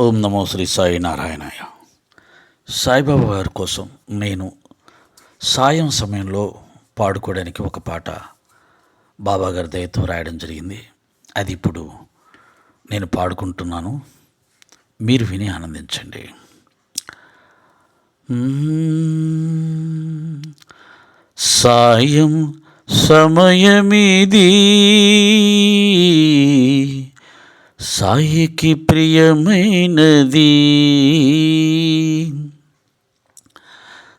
ఓం నమో శ్రీ సాయి నారాయణాయ. సాయిబాబా గారి కోసం నేను సాయం సమయంలో పాడుకోవడానికి ఒక పాట బాబా గారి దయతో రాయడం జరిగింది. అది ఇప్పుడు నేను పాడుకుంటున్నాను. మీరు విని ఆనందించండి. సాయం సమయమిది. సాయికి ప్రియమైనది.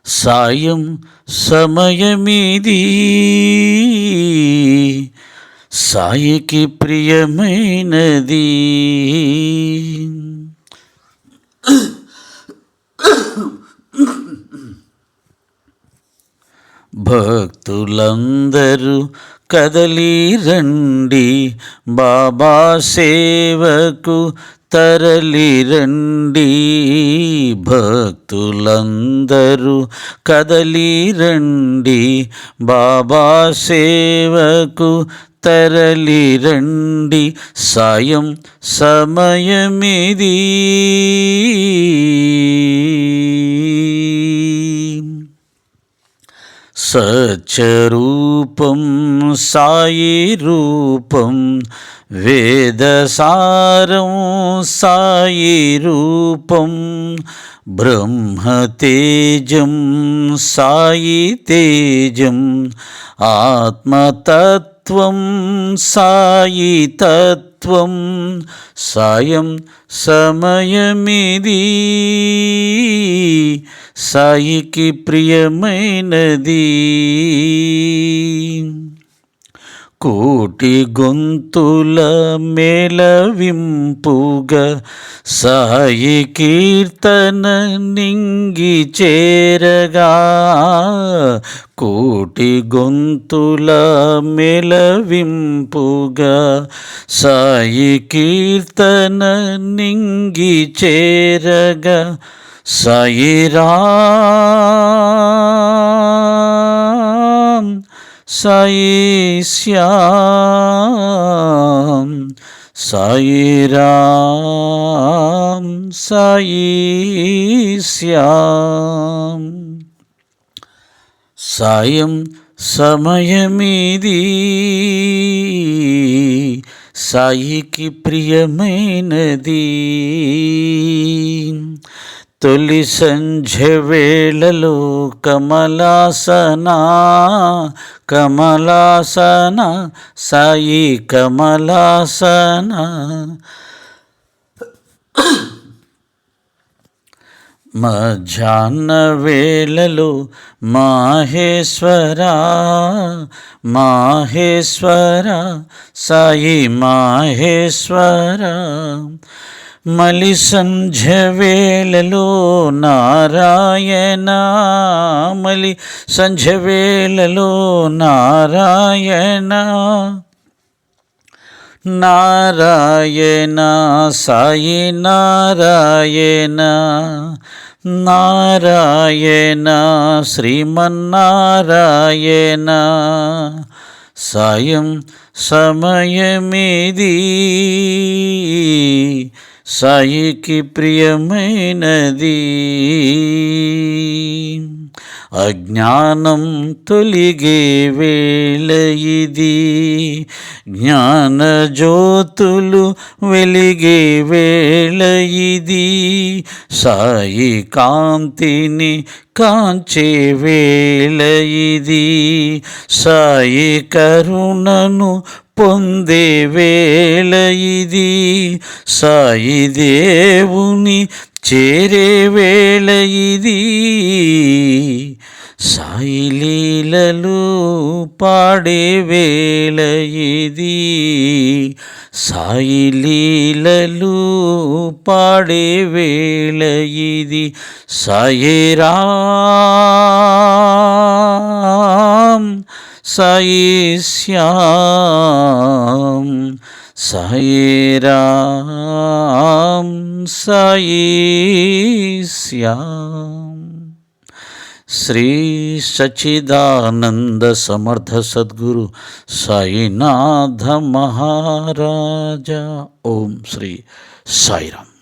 సాయం సమయమిది. సాయికి ప్రియమైనది. భక్తులందరూ కదలి రండి బాబా సేవకు తరలి రండి. భక్తులందరూ కదలి రండి బాబా సేవకు తరలి రండి. సాయం సమయమిది. సచరూపం సాయి రూపం వేదసారం సాయి రూపం బ్రహ్మతేజం సాయి తేజం ఆత్మతత్వం సాయి తత్వం సాయం సమయమిది సాయికి ప్రియమైనది కోటి గొంతుల మేళవింపుగా సాయి కీర్తన నింగి చేరగా. కోటి గొంతుల మేళవింపుగా సాయి కీర్తన నింగి చేరగా. సాయిరా సాయి శ్యామ్ సాయిరామ్ సాయి శ్యామ్ సాయం సమయమిది సాయికి ప్రియమైనది. తొలి సంధ్య వేళలో కమలాసన కమలాసన సాయి కమలాసన. మధ్యాహ్న వేళలో మాహేశ్వర మాహేశ్వర సాయి మాహేశ్వర. మలి సంధ్య వేళలో నారాయణ మలి సంధ్య వేళలో నారాయణ. నారాయణ సాయి నారాయణ. నారాయణ శ్రీమన్నారాయణ. సాయం సమయమిది. సాయికి ప్రియమైనది. అజ్ఞానం తొలిగే వేళ ఇది. జ్ఞానజ్యోతులు వెలిగే వేళ ఇది. సాయి కాంతిని కాంచే వేళ ఇది. సాయి కరుణను పొందే వేళ ఇది. సాయి దేవుని చేరే వేళ ఇది. సాయి లీలలు పాడే వేళ ఇది సాయి లీలలు పాడే వేళ ఇది సాయి రామ్ సాయి శ్యామ్ సాయి రామ్ సాయి శ్యామ్ श्री सचिदानंद समर्थ सद्गुरु साईनाथ महाराजा। ओम श्री साईराम।